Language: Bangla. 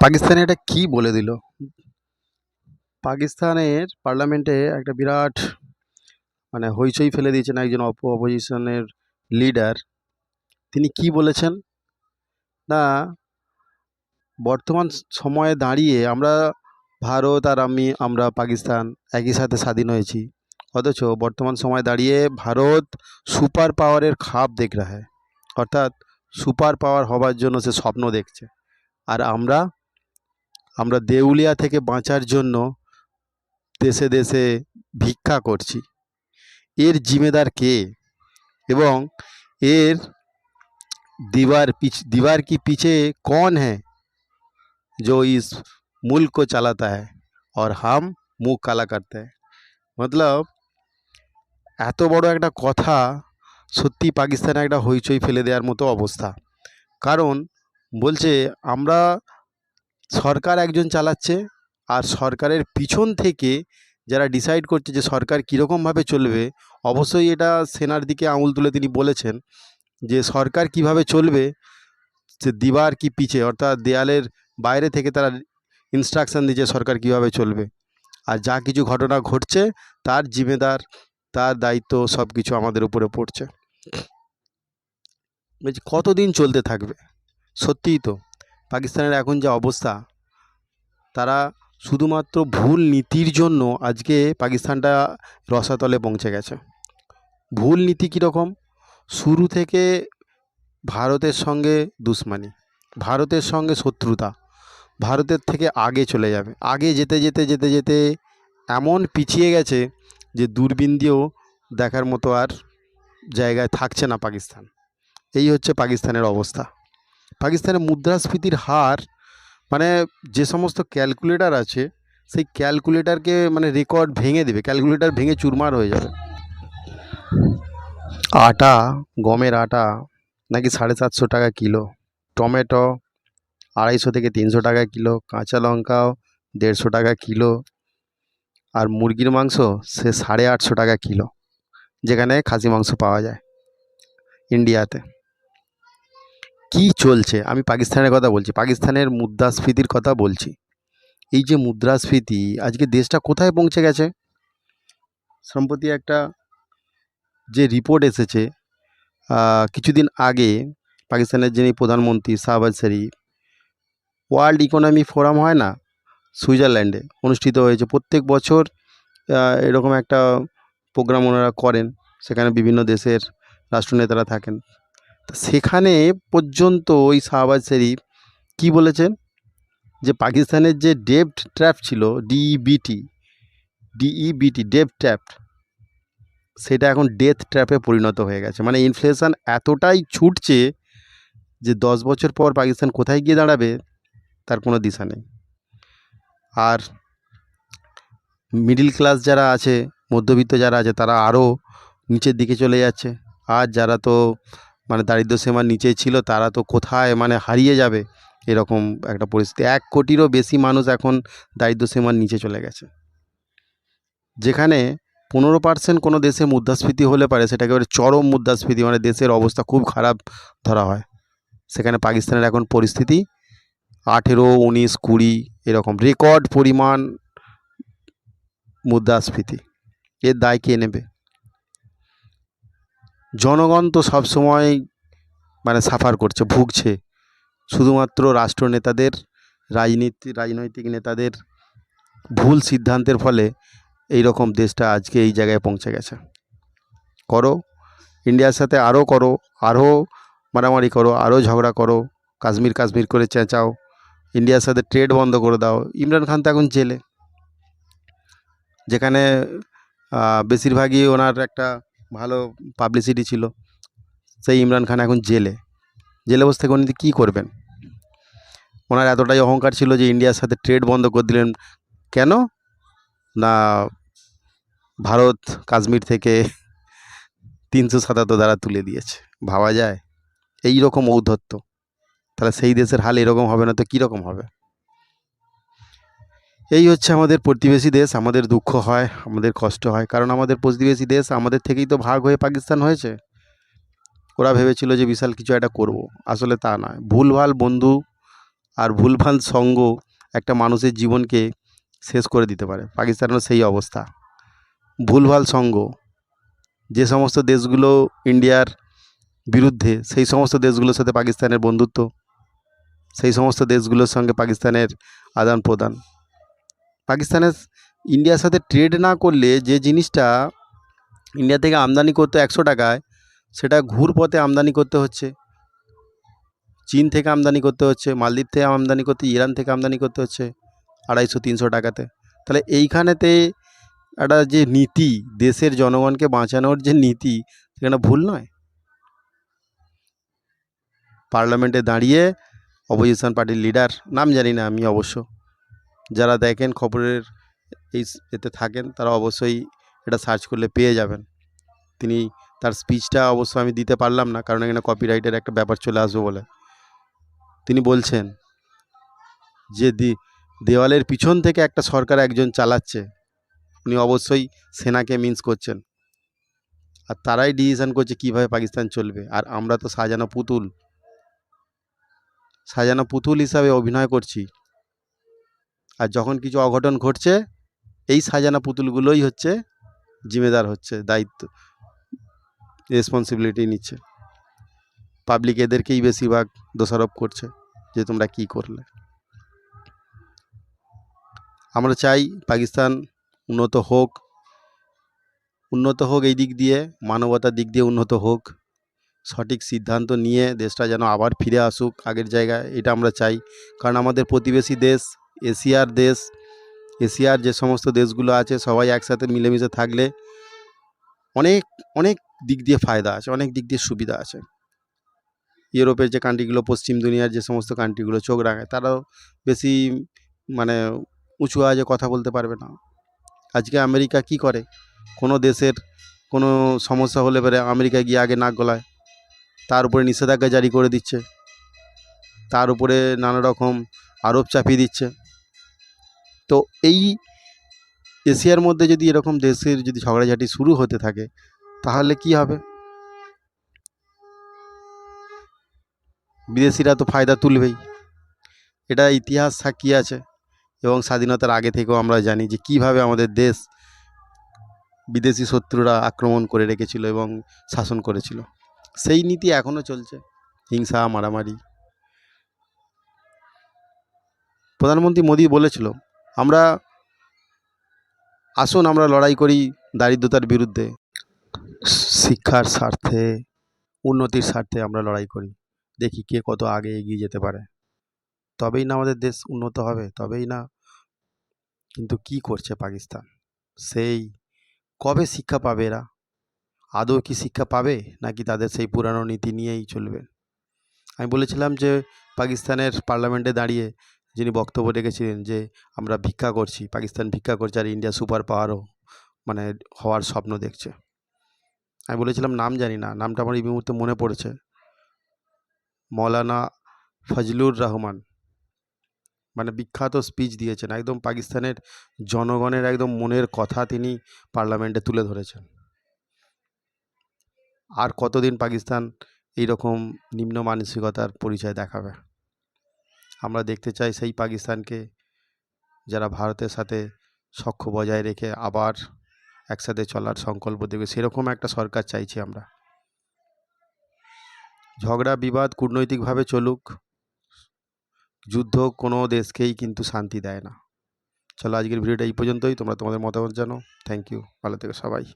পাকিস্তানে এটা কী বলে দিল? পাকিস্তানের পার্লামেন্টে একটা বিরাট মানে হইচই ফেলে দিয়েছেন একজন অপো অপোজিশনের লিডার তিনি কি বলেছেন? না, বর্তমান সময়ে দাঁড়িয়ে আমরা ভারত আর আমি, আমরা পাকিস্তান একই সাথে স্বাধীন হয়েছি। অথচ বর্তমান সময়ে দাঁড়িয়ে ভারত সুপার পাওয়ারের খাপ দেখ রা হ্যায় অর্থাৎ সুপার পাওয়ার হবার জন্য সে স্বপ্ন দেখছে। আর আমরা আমরা দেউলিয়া থেকে বাঁচার জন্য দেশে দেশে ভিক্ষা করছি এর জিম্মেদার কে এবং এর दीवार पीछ दीवार की पीछे कौन है जो इस मुल्क को चलाता है और हम মুখ কালা করতে हैं মতলব এত বড় একটা কথা সত্যি পাকিস্তানে একটা হইচই ফেলে দেওয়ার মতো অবস্থা কারণ বলছে আমরা সরকার একজন চালাচ্ছে আর সরকারের পিছন থেকে যারা ডিসাইড করছে যে সরকার কীরকমভাবে চলবে, অবশ্যই এটা সেনার দিকে আঙুল তুলে তিনি বলেছেন যে সরকার কীভাবে চলবে যে দিবার কি পিছে, অর্থাৎ দেয়ালের বাইরে থেকে তারা ইনস্ট্রাকশন দিচ্ছে সরকার কীভাবে চলবে। আর যা কিছু ঘটনা ঘটছে, তার জিম্মেদার, তার দায়িত্ব সব কিছু আমাদের উপরে পড়ছে। কতদিন চলতে থাকবে? সত্যিই তো। পাকিস্তানের এখন যা অবস্থা, তারা শুধুমাত্র ভুল নীতির জন্য আজকে পাকিস্তানটা রসাতলে পৌঁছে গেছে। ভুল নীতি কীরকম? শুরু থেকে ভারতের সঙ্গে দুশমানি, ভারতের সঙ্গে শত্রুতা, ভারতের থেকে আগে চলে যাবে। আগে যেতে যেতে যেতে যেতে এমন পিছিয়ে গেছে যে দূরবীন দিয়েও দেখার মতো আর জায়গায় থাকছে না পাকিস্তান। এই হচ্ছে পাকিস্তানের অবস্থা। পাকিস্তানের মুদ্রাস্ফীতির হার মানে যে সমস্ত ক্যালকুলেটর আছে, সেই ক্যালকুলেটারকে মানে রেকর্ড ভেঙে দেবে, ক্যালকুলেটার ভেঙে চুরমার হয়ে যাবে। আটা, গমের আটা, নাকি সাড়ে সাতশো টাকা কিলো, টমেটো আড়াইশো থেকে তিনশো টাকা কিলো, কাঁচা লঙ্কাও দেড়শো টাকা কিলো, আর মুরগির মাংস সে সাড়ে আটশো টাকা কিলো, যেখানে খাসি মাংস পাওয়া যায় ইন্ডিয়াতে। কী চলছে? আমি পাকিস্তানের কথা বলছি, পাকিস্তানের মুদ্রাস্ফীতির কথা বলছি। এই যে মুদ্রাস্ফীতি, আজকে দেশটা কোথায় পৌঁছে গেছে? সম্প্রতি একটা যে রিপোর্ট এসেছে কিছুদিন আগে পাকিস্তানের যিনি প্রধানমন্ত্রী Shahbaz Sharif world economy forum হয় না? সুইজারল্যান্ডে অনুষ্ঠিত হয়েছে। প্রত্যেক বছর এরকম একটা প্রোগ্রাম ওনারা করেন। সেখানে বিভিন্ন দেশের রাষ্ট্রনেতারা থাকেন। সেখানে পর্যন্ত ওই শাহবাজ শরীফ কী বলেছেন? যে পাকিস্তানের যে ডেপ্ট ট্র্যাপ ছিল ডিইবিটি ডিইবিটি ডেপ ট্র্যাপ, সেটা এখন ডেথ ট্র্যাপে পরিণত হয়ে গেছে। মানে ইনফ্লেশন এতটাই ছুটছে যে দশ বছর পর পাকিস্তান কোথায় গিয়ে দাঁড়াবে, তার কোনো দিশা নেই। আর মিডিল ক্লাস যারা আছে, মধ্যবিত্ত যারা আছে, তারা আরও নিচের দিকে চলে যাচ্ছে। আর যারা তো মানে দারিদ্র সীমার নিচে ছিল, তারা তো কোথায় মানে হারিয়ে যাবে এরকম একটা পরিস্থিতি। এক কোটিরও বেশি মানুষ এখন দারিদ্র সীমার নিচে চলে গেছে। যেখানে পনেরো পার্সেন্ট কোনো দেশে মুদ্রাস্ফীতি হলে পারে, সেটাকে একেবারে চরম মুদ্রাস্ফীতি মানে দেশের অবস্থা খুব খারাপ ধরা হয়। সেখানে পাকিস্তানের এখন পরিস্থিতি আঠেরো, উনিশ, কুড়ি এরকম রেকর্ড পরিমাণ মুদ্রাস্ফীতি। এর দায় কে নেবে? জনগণ তো সবসময় মানে সাফার করছে, ভুগছে। শুধুমাত্র রাষ্ট্রনেতাদের, রাজনীতি, রাজনৈতিক নেতাদের ভুল সিদ্ধান্তের ফলে এই রকম দেশটা আজকে এই জায়গায় পৌঁছে গেছে। করো, ইন্ডিয়ার সাথে আরও করো, আরও মারামারি করো, আরও ঝগড়া করো, কাশ্মীর কাশ্মীর করে চেঁচাও। ইন্ডিয়ার সাথে ট্রেড বন্ধ করে দাও। ইমরান খান তো এখন জেলে। যেখানে বেশিরভাগই ওনার একটা ভালো পাবলিসিটি ছিল। সেই ইমরান খান এখন জেলে। জেলে বসে থেকে উনি কী করবেন? ওনার এতটাই অহংকার ছিল যে ইন্ডিয়ার সাথে ট্রেড বন্ধ করে দিলেন। কেন? না ভারত কাশ্মীর থেকে তিনশো সাতাত্তর দ্বারা তুলে দিয়েছে। ভাবা যায়? এই রকম ঔদ্ধত্য। তাহলে সেই দেশের হাল এরকম হবে না তো কীরকম হবে? এই হচ্ছে আমাদের প্রতিবেশী দেশ, আমাদের দুঃখ হয়, আমাদের কষ্ট হয়, কারণ আমাদের প্রতিবেশী দেশ আমাদের থেকেই তো ভাগ হয়ে পাকিস্তান হয়েছে। ওরা ভেবেছিল যে বিশাল কিছু একটা করব, আসলে তা নয়। ভুলভাল বন্ধু আর ভুলভাল সঙ্গ একটা মানুষের জীবনকে শেষ করে দিতে পারে পাকিস্তানেরও সেই অবস্থা। ভুলভাল সঙ্গ, যে সমস্ত দেশগুলো ইন্ডিয়ার বিরুদ্ধে, সেই সমস্ত দেশগুলোর সাথে পাকিস্তানের বন্ধুত্ব, সেই সমস্ত দেশগুলোর সঙ্গে পাকিস্তানের আদান প্রদান পাকিস্তানের ইন্ডিয়ার সাথে ট্রেড না করলে যে জিনিসটা ইন্ডিয়া থেকে আমদানি করতে একশো টাকায়, সেটা ঘুর পথে আমদানি করতে হচ্ছে। চীন থেকে আমদানি করতে হচ্ছে, মালদ্বীপ থেকে আমদানি করতে, ইরান থেকে আমদানি করতে হচ্ছে আড়াইশো, তিনশো টাকাতে। তাহলে এইখানেতে একটা যে নীতি, দেশের জনগণকে বাঁচানোর যে নীতি, সেখানে ভুল নয়। পার্লামেন্টে দাঁড়িয়ে অপোজিশন পার্টির লিডার নাম জানি না আমি অবশ্য। যারা দেখেন খবরের এই এতে থাকেন, তারা অবশ্যই এটা সার্চ করলে পেয়ে যাবেন। তিনি তার স্পিচটা অবশ্য আমি দিতে পারলাম না, কারণ এখানে কপিরাইটের একটা ব্যাপার চলে আসবে বলে। তিনি বলছেন যে দি, দেওয়ালের পিছন থেকে একটা সরকার একজন চালাচ্ছে, উনি অবশ্যই সেনাকে মিন্স করছেন। আর তারাই ডিসিশন করছে কীভাবে পাকিস্তান চলবে। আর আমরা তো সাজানো পুতুল। সাজানো পুতুল হিসাবে অভিনয় করছি। আর যখন কিছু অঘটন ঘটছে, এই সাজানা পুতুলগুলোই হচ্ছে জিম্মেদার হচ্ছে, দায়িত্ব রেসপন্সিবিলিটি নিচ্ছে। পাবলিক এদেরকেই বেশিরভাগ দোষারোপ করছে যে তোমরা কি করলে। আমরা চাই পাকিস্তান উন্নত হোক উন্নত হোক এই দিক দিয়ে, মানবতার দিক দিয়ে উন্নত হোক। সঠিক সিদ্ধান্ত নিয়ে দেশটা যেন আবার ফিরে আসুক আগের জায়গায়, এটা আমরা চাই। কারণ আমাদের প্রতিবেশী দেশ এশিয়ার দেশ, এশিয়ার যে সমস্ত দেশগুলো আছে, সবাই একসাথে মিলেমিশে থাকলে অনেক অনেক দিক দিয়ে ফায়দা আছে, অনেক দিক দিয়ে সুবিধা আছে। ইউরোপের যে কান্ট্রিগুলো পশ্চিম দুনিয়ার যে সমস্ত কান্ট্রিগুলো চোখ রাঙায় তারাও বেশি মানে উঁচু আওয়াজে কথা বলতে পারবে না। আজকে আমেরিকা কি করে? কোনো দেশের কোনো সমস্যা হলে পরে আমেরিকা গিয়ে আগে নাক গলায়, তার উপরে নিষেধাজ্ঞা জারি করে দিচ্ছে, তার উপরে নানা রকম আরোপ চাপিয়ে দিচ্ছে। তো এই এশিয়ার মধ্যে যদি এরকম দেশের যদি ঝগড়াঝাটি শুরু হতে থাকে, তাহলে কি হবে? বিদেশিরা তো ফায়দা তুলবেই। এটা ইতিহাস সাক্ষী আছে এবং স্বাধীনতার আগে থেকেও আমরা জানি যে কীভাবে আমাদের দেশ বিদেশি শত্রুরা আক্রমণ করে রেখেছিল এবং শাসন করেছিল। সেই নীতি এখনও চলছে, হিংসা, মারামারি। প্রধানমন্ত্রী মোদী বলেছিল আমরা, আসুন আমরা লড়াই করি দারিদ্রতার বিরুদ্ধে। শিক্ষার স্বার্থে, উন্নতির স্বার্থে আমরা লড়াই করি। দেখি কে কত আগে এগিয়ে যেতে পারে। তবেই না আমাদের দেশ উন্নত হবে, তবেই না। কিন্তু কি করছে পাকিস্তান? সেই কবে শিক্ষা পাবে এরা? আদৌ কি শিক্ষা পাবে, নাকি তাদের সেই পুরানো নীতি নিয়েই চলবে? আমি বলেছিলাম যে, পাকিস্তানের পার্লামেন্টে দাঁড়িয়ে যিনি বক্তব্য রেখেছিলেন যে আমরা ভিক্ষা করছি, পাকিস্তান ভিক্ষা করছে আর ইন্ডিয়া সুপার পাওয়ারও মানে হওয়ার স্বপ্ন দেখছে। আমি বলেছিলাম নাম জানি না, নামটা আমার এই মুহূর্তে মনে পড়েছে। মৌলানা ফজলুর রহমান। মানে বিখ্যাত স্পিচ দিয়েছেন, একদম পাকিস্তানের জনগণের একদম মনের কথা তিনি পার্লামেন্টে তুলে ধরেছেন। আর কতদিন পাকিস্তান এই রকম নিম্ন মানসিকতার পরিচয় দেখাবে? আমরা দেখতে চাই সেই পাকিস্তানকে যারা ভারতের সাথে সখ্য বজায় রেখে আবার একসাথে চলার সংকল্প দেবে। সেরকম একটা সরকার চাইছি আমরা। ঝগড়া, বিবাদ কূটনৈতিকভাবে চলুক, যুদ্ধ কোনো দেশকেই কিন্তু শান্তি দেয় না। চলো আজকের ভিডিওটা এই পর্যন্তই। তোমরা তোমাদের মতামত জানো। থ্যাংক ইউ ভালো থেকো সবাই।